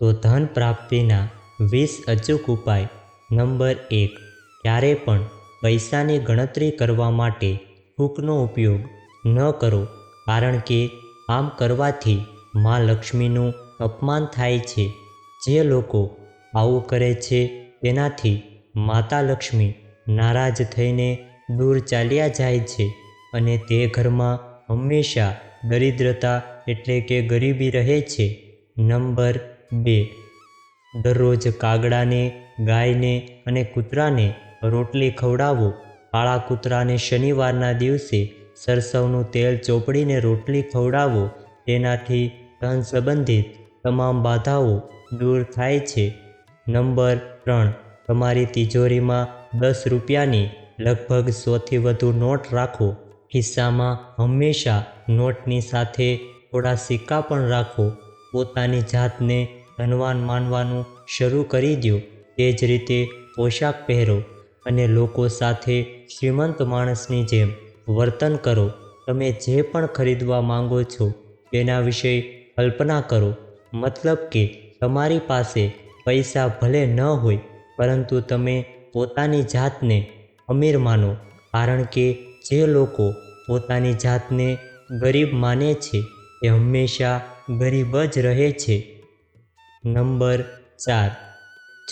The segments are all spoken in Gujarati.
તો ધન પ્રાપ્તિના વીસ અચૂક ઉપાય. નંબર એક, ક્યારે પણ પૈસાની ગણતરી કરવા માટે હૂકનો ઉપયોગ ન કરો, કારણ કે આમ કરવાથી મા લક્ષ્મીનું અપમાન થાય છે. જે લોકો આવું કરે છે તેનાથી માતા લક્ષ્મી નારાજ થઈને દૂર ચાલ્યા જાય છે અને તે ઘરમાં હંમેશા દરિદ્રતા એટલે કે ગરીબી રહે છે. નંબર બે. દરરોજ કાગડાને, ગાયને અને કૂતરાને રોટલી ખવડાવો. કાળા કૂતરાને શનિવારના દિવસે સરસવનું તેલ ચોપડીને રોટલી ખવડાવો. તેનાથી ધન સંબંધિત તમામ બાધાઓ દૂર થાય છે. નંબર ત્રણ. તમારી તિજોરીમાં દસ રૂપિયાની લગભગ સોથી વધુ નોટ રાખો. ખિસ્સામાં હંમેશા નોટની સાથે થોડા સિક્કા પણ રાખો. પોતાની જાતને ધનવાન માનવાનું શરૂ કરી દો તે જ રીતે પોશાક પહેરો અને લોકો સાથે શ્રીમંત માણસની જેમ વર્તન કરો. તમે જે પણ ખરીદવા માંગો છો તેના વિશે કલ્પના કરો. મતલબ કે તમારી પાસે પૈસા ભલે ન હોય, પરંતુ તમે પોતાની જાતને અમીર માનો. કારણ કે જે લોકો પોતાની જાતને ગરીબ માને છે એ હંમેશા ગરીબ જ રહે છે. નંબર ચાર.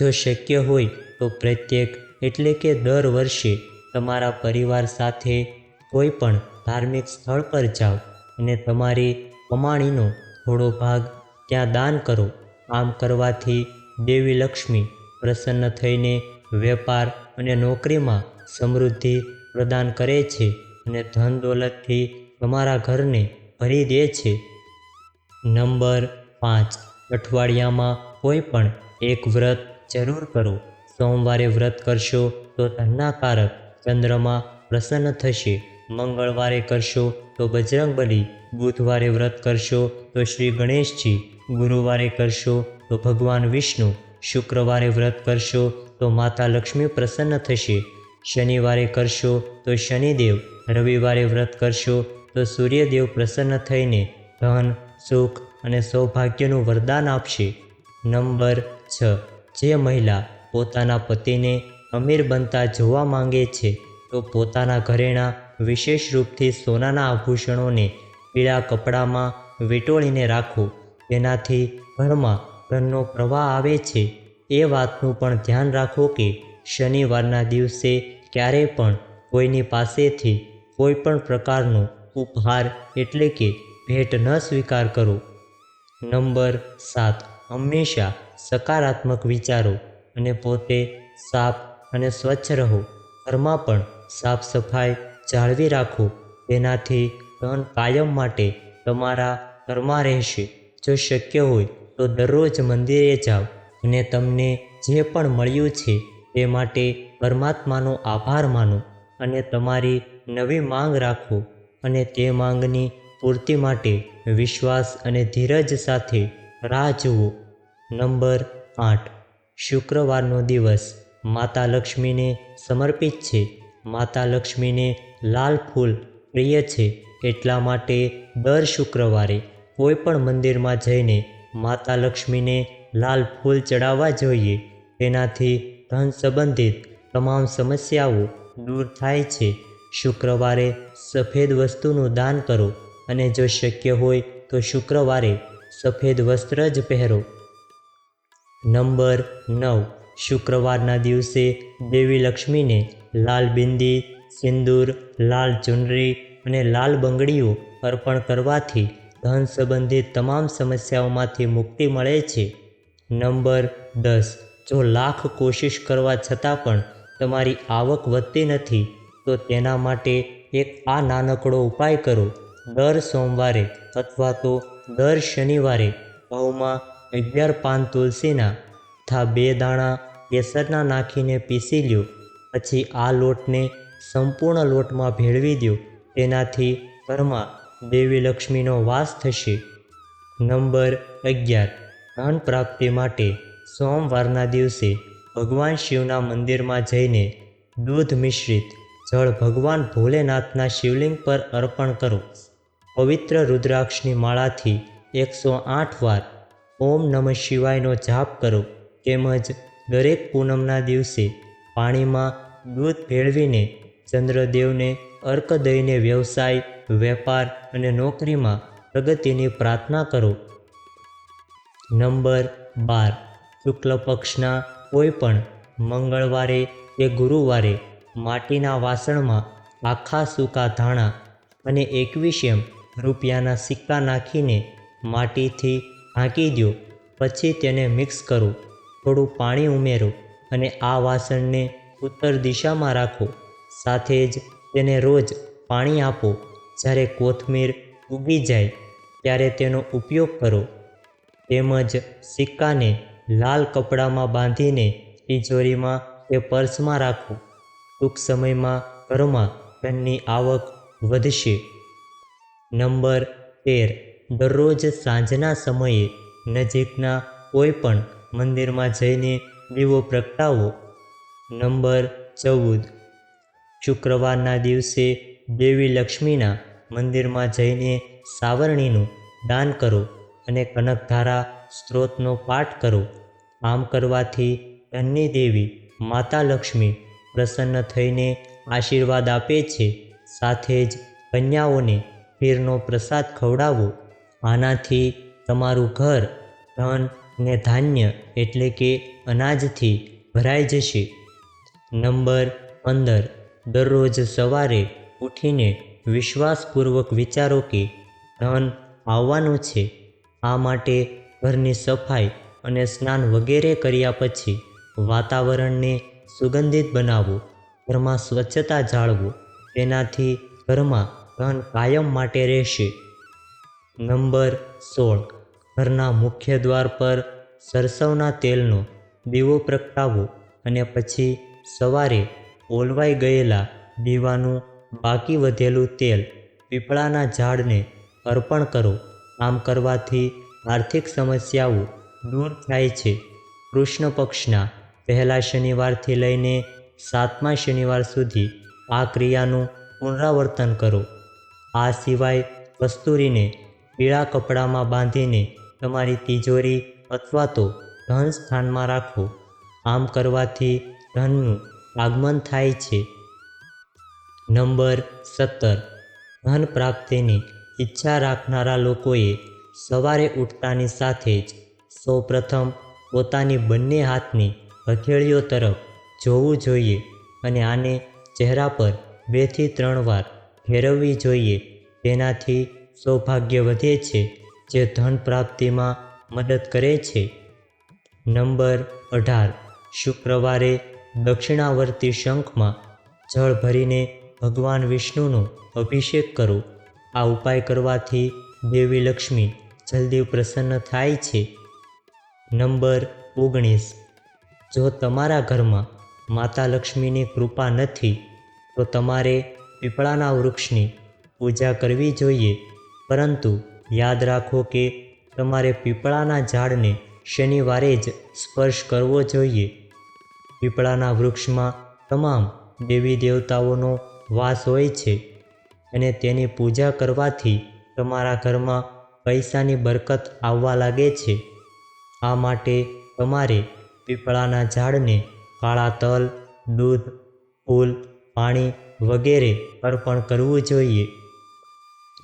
જો શક્ય હોય તો પ્રત્યેક, એટલે કે દર વર્ષે, તમારા પરિવાર સાથે કોઈ પણ ધાર્મિક સ્થળ પર જાઓ અને તમારી કમાણીનો થોડો ભાગ ત્યાં દાન કરો. આમ કરવાથી દેવી લક્ષ્મી પ્રસન્ન થઈને વેપાર અને નોકરીમાં સમૃદ્ધિ પ્રદાન કરે છે અને ધન દોલતથી તમારા ઘરને ભરી દે છે. નંબર પાંચ. અઠવાડિયામાં કોઈ પણ એક વ્રત જરૂર કરો. સોમવારે વ્રત કરશો તો ધન્નાકારક ચંદ્રમાં પ્રસન્ન થશે. મંગળવારે કરશો તો બજરંગબલી. બુધવારે વ્રત કરશો તો શ્રી ગણેશજી. ગુરુવારે કરશો તો ભગવાન વિષ્ણુ. શુક્રવારે વ્રત કરશો તો માતા લક્ષ્મી પ્રસન્ન થશે. શનિવારે કરશો તો શનિદેવ. રવિવારે વ્રત કરશો તો સૂર્યદેવ પ્રસન્ન થઈને ધન, સુખ અને સૌભાગ્યનું વરદાન આપશે. નંબર છ. જે મહિલા પોતાના પતિને અમીર બનતા જોવા માંગે છે, તો પોતાના ઘરેણા વિશેષ રૂપથી સોનાના આભૂષણોને પીળા કપડામાં વીંટોળીને રાખો. તેનાથી ઘરમાં ધનનો પ્રવાહ આવે છે. એ વાતનું પણ ધ્યાન રાખો કે શનિવારના દિવસે ક્યારેય પણ કોઈની પાસેથી કોઈ પણ પ્રકારનો ઉપહાર એટલે કે ભેટ ન સ્વીકાર કરો. નંબર સાત. હંમેશા સકારાત્મક વિચારો અને પોતે સાફ અને સ્વચ્છ રહો. ઘરમાં પણ સાફ સફાઈ જાળવી રાખો. તેનાથી ધન કાયમ માટે તમારા ઘરમાં રહેશે. જો શક્ય હોય તો દરરોજ મંદિરે જાઓ અને તમને જે પણ મળ્યું છે તે માટે પરમાત્માનો આભાર માનો અને તમારી નવી માંગ રાખો અને તે માંગની પૂર્તિ માટે વિશ્વાસ અને ધીરજ સાથે રાહ જુઓ. નંબર આઠ. શુક્રવારનો દિવસ માતા લક્ષ્મીને સમર્પિત છે. માતા લક્ષ્મીને લાલ ફૂલ પ્રિય છે એટલા માટે દર શુક્રવારે કોઈ પણ મંદિરમાં જઈને માતા લક્ષ્મીને લાલ ફૂલ ચડાવવા જોઈએ. તેનાથી ધન સંબંધિત તમામ સમસ્યાઓ દૂર થાય છે. શુક્રવારે સફેદ વસ્તુનું દાન કરો. અને જો શક્ય હોય તો શુક્રવારે સફેદ વસ્ત્ર જ પહેરો. નંબર નવ. શુક્રવારના દિવસે દેવી લક્ષ્મીને લાલ બિંદી, સિંદૂર, લાલ ચુનરી અને લાલ બંગડીઓ અર્પણ કરવાથી ધન સંબંધિત તમામ સમસ્યાઓમાંથી મુક્તિ મળે છે. નંબર દસ. જો લાખ કોશિશ કરવા છતાં પણ તમારી આવક વધતી નથી, તો તેના માટે એક આ નાનકડો ઉપાય કરો. દર સોમવારે અથવા તો દર શનિવારે ઘઉંમાં અગિયાર પાન તુલસીના તથા બે દાણા કેસરના નાખીને પીસી લ્યો. પછી આ લોટને સંપૂર્ણ લોટમાં ભેળવી દો. તેનાથી ઘરમાં દેવી લક્ષ્મીનો વાસ થશે. નંબર અગિયાર. ધન પ્રાપ્તિ માટે સોમવારના દિવસે ભગવાન શિવના મંદિરમાં જઈને દૂધ મિશ્રિત જળ ભગવાન ભોલેનાથના શિવલિંગ પર અર્પણ કરો. પવિત્ર રુદ્રાક્ષની માળાથી એકસો આઠ વાર ઓમ નમઃ શિવાયનો જાપ કરો તેમજ દરેક પૂનમના દિવસે પાણીમાં દૂધ ભેળવીને ચંદ્રદેવને અર્ક દઈને વ્યવસાય, વેપાર અને નોકરીમાં પ્રગતિની પ્રાર્થના કરો. નંબર બાર. શુક્લ પક્ષના કોઈ પણ મંગળવારે કે ગુરુવારે માટીના વાસણમાં આખા સૂકા ધાણા અને એકવીસ એમ રૂપિયાના સિક્કા નાખીને માટીથી ઢાંકી દો પછી તેને મિક્સ કરો. થોડું પાણી ઉમેરો અને આ વાસણને ઉત્તર દિશામાં રાખો. સાથે જ તેને રોજ પાણી આપો. જ્યારે કોથમીર ઉગી જાય ત્યારે તેનો ઉપયોગ કરો. તેમજ સિક્કાને લાલ કપડામાં બાંધીને તિજોરીમાં કે પર્સમાં રાખો. ટૂંક સમયમાં ઘરમાં ધનની આવક વધશે. નંબર તેર. દરરોજ સાંજના સમયે નજીકના કોઈ પણ મંદિરમાં જઈને દીવો પ્રગટાવો. નંબર ચૌદ. શુક્રવારના દિવસે દેવી લક્ષ્મીના મંદિરમાં જઈને સાવરણીનું દાન કરો અને કનકધારા સ્ત્રોતનો પાઠ કરો. આમ કરવાથી ધનની દેવી માતા લક્ષ્મી પ્રસન્ન થઈને આશીર્વાદ આપે છે. સાથે જ કન્યાઓને ખીરનો પ્રસાદ ખવડાવો. આનાથી તમારું ઘર ધન ને ધાન્ય એટલે કે અનાજથી ભરાઈ જશે. નંબર પંદર. દરરોજ સવારે ઉઠીને વિશ્વાસપૂર્વક વિચારો કે ધન આવવાનું છે. આ માટે ઘરની સફાઈ અને સ્નાન વગેરે કર્યા પછી વાતાવરણને સુગંધિત બનાવો. ઘરમાં સ્વચ્છતા જાળવો. તેનાથી ઘરમાં ધન કાયમ માટે રહેશે. નંબર સોળ. ઘરના મુખ્ય દ્વાર પર સરસવના તેલનો દીવો પ્રગટાવો અને પછી સવારે ઓલવાઈ ગયેલા દીવાનું બાકી વધેલું તેલ પીપળાના ઝાડને અર્પણ કરો. આમ કરવાથી આર્થિક સમસ્યાઓ દૂર થાય છે. કૃષ્ણ પક્ષના પહેલા શનિવારથી લઈને સાતમા શનિવાર સુધી આ ક્રિયાનું પુનરાવર્તન કરો. આ સિવાય કસ્તુરીને પીળા કપડામાં બાંધીને તમારી તિજોરી અથવા તો ધન સ્થાનમાં રાખો. આમ કરવાથી ધનનું આગમન થાય છે. નંબર સત્તર. ધન પ્રાપ્તિની ઈચ્છા રાખનારા લોકોએ સવારે ઉઠતાની સાથે જ સૌપ્રથમ પોતાની બંને હાથની હથેળીઓ તરફ જોવું જોઈએ અને આને ચહેરા પર બેથી ત્રણ વાર ફેરવવી જોઈએ. તેનાથી સૌભાગ્ય વધે છે, જે ધન પ્રાપ્તિમાં મદદ કરે છે. નંબર અઢાર. શુક્રવારે દક્ષિણાવર્તી શંખમાં જળ ભરીને ભગવાન વિષ્ણુનો અભિષેક કરો. આ ઉપાય કરવાથી દેવી લક્ષ્મી જલ્દી પ્રસન્ન થાય છે. નંબર ઓગણીસ. જો તમારા ઘરમાં માતા લક્ષ્મીની કૃપા નથી, તો તમારે પીપળાના વૃક્ષની પૂજા કરવી જોઈએ. પરંતુ યાદ રાખો કે તમારે પીપળાના ઝાડને શનિવારે જ સ્પર્શ કરવો જોઈએ. પીપળાના વૃક્ષમાં તમામ દેવી દેવતાઓનો વાસ હોય છે અને તેની પૂજા કરવાથી તમારા ઘરમાં પૈસાની બરકત આવવા લાગે છે. આ માટે તમારે પીપળાના ઝાડને કાળા તલ, દૂધ, ફૂલ, પાણી વગેરે અર્પણ કરવું જોઈએ.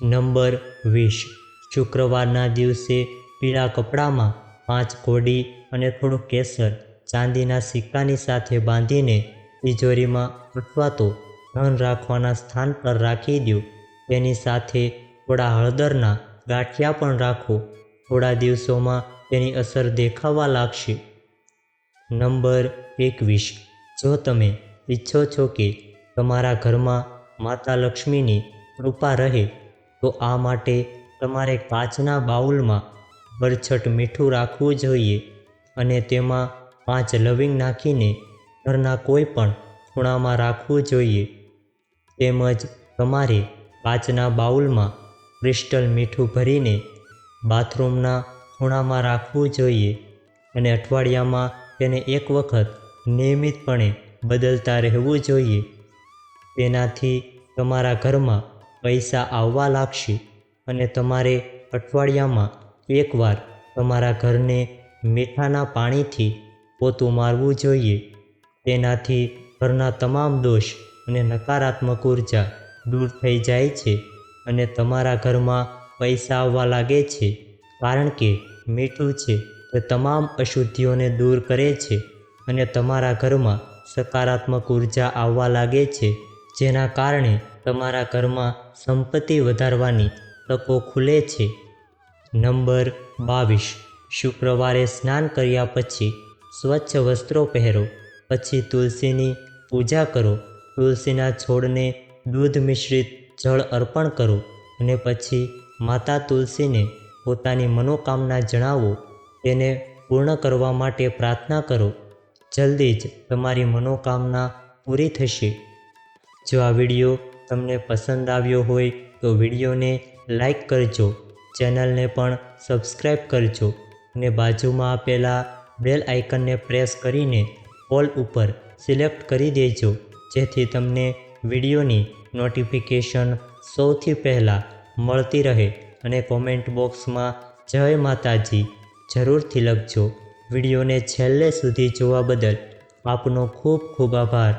નંબર વીસ. શુક્રવારના દિવસે પીળા કપડામાં પાંચ કોડી અને થોડું કેસર ચાંદીના સિક્કાની સાથે બાંધીને તિજોરીમાં અથવા તો ધન રાખવાના સ્થાન પર રાખી દો. તેની સાથે થોડા હળદરના ગાંઠિયા પણ રાખો. થોડા દિવસોમાં તેની અસર દેખાવા લાગશે. નંબર એકવીસ. જો તમે ઈચ્છો છો કે તમારા ઘરમાં માતા લક્ષ્મીની કૃપા રહે, તો આ માટે તમારે કાચના બાઉલમાં બરછટ મીઠું રાખવું જોઈએ અને તેમાં પાંચ લવિંગ નાખીને ઘરના કોઈ પણ ખૂણામાં રાખવું જોઈએ. તેમજ તમારે કાચના બાઉલમાં ક્રિસ્ટલ મીઠું ભરીને બાથરૂમના ખૂણામાં રાખવું જોઈએ અને અઠવાડિયામાં તેને એક વખત નિયમિતપણે બદલતા રહેવું જોઈએ. તેનાથી તમારા ઘરમાં પૈસા આવવા લાગશે અને તમારે અઠવાડિયામાં એકવાર તમારા ઘરને મીઠાના પાણીથી પોતું મારવું જોઈએ. તેનાથી ઘરના તમામ દોષ અને નકારાત્મક ઊર્જા દૂર થઈ જાય છે અને તમારા ઘરમાં પૈસા આવવા લાગે છે, કારણ કે મીઠું છે તે તમામ અશુદ્ધિઓને દૂર કરે છે અને તમારા ઘરમાં સકારાત્મક ઊર્જા આવવા લાગે છે. જેના કારણે તમારા ઘરમાં સંપત્તિ વધારવાની તકો ખુલે છે. નંબર બાવીસ. શુક્રવારે સ્નાન કર્યા પછી સ્વચ્છ વસ્ત્રો પહેરો. પછી તુલસીની પૂજા કરો. તુલસીના છોડને દૂધ મિશ્રિત જળ અર્પણ કરો અને પછી માતા તુલસીને પોતાની મનોકામના જણાવો. તેને પૂર્ણ કરવા માટે પ્રાર્થના કરો. જલ્દી જ તમારી મનોકામના પૂરી થશે. જો આ વીડિયો તમને પસંદ આવ્યો હોય તો વિડીયોને લાઈક કરજો, ચેનલને પણ સબસ્ક્રાઈબ કરજો અને બાજુમાં આપેલા બેલ આઇકનને પ્રેસ કરીને ઓલ ઉપર સિલેક્ટ કરી દેજો, જેથી તમને વિડીયોની નોટિફિકેશન સૌથી પહેલાં મળતી રહે અને કોમેન્ટ બોક્સમાં જય માતાજી જરૂરથી લખજો. વિડીયોને છેલ્લે સુધી જોવા બદલ આપનો ખૂબ ખૂબ આભાર.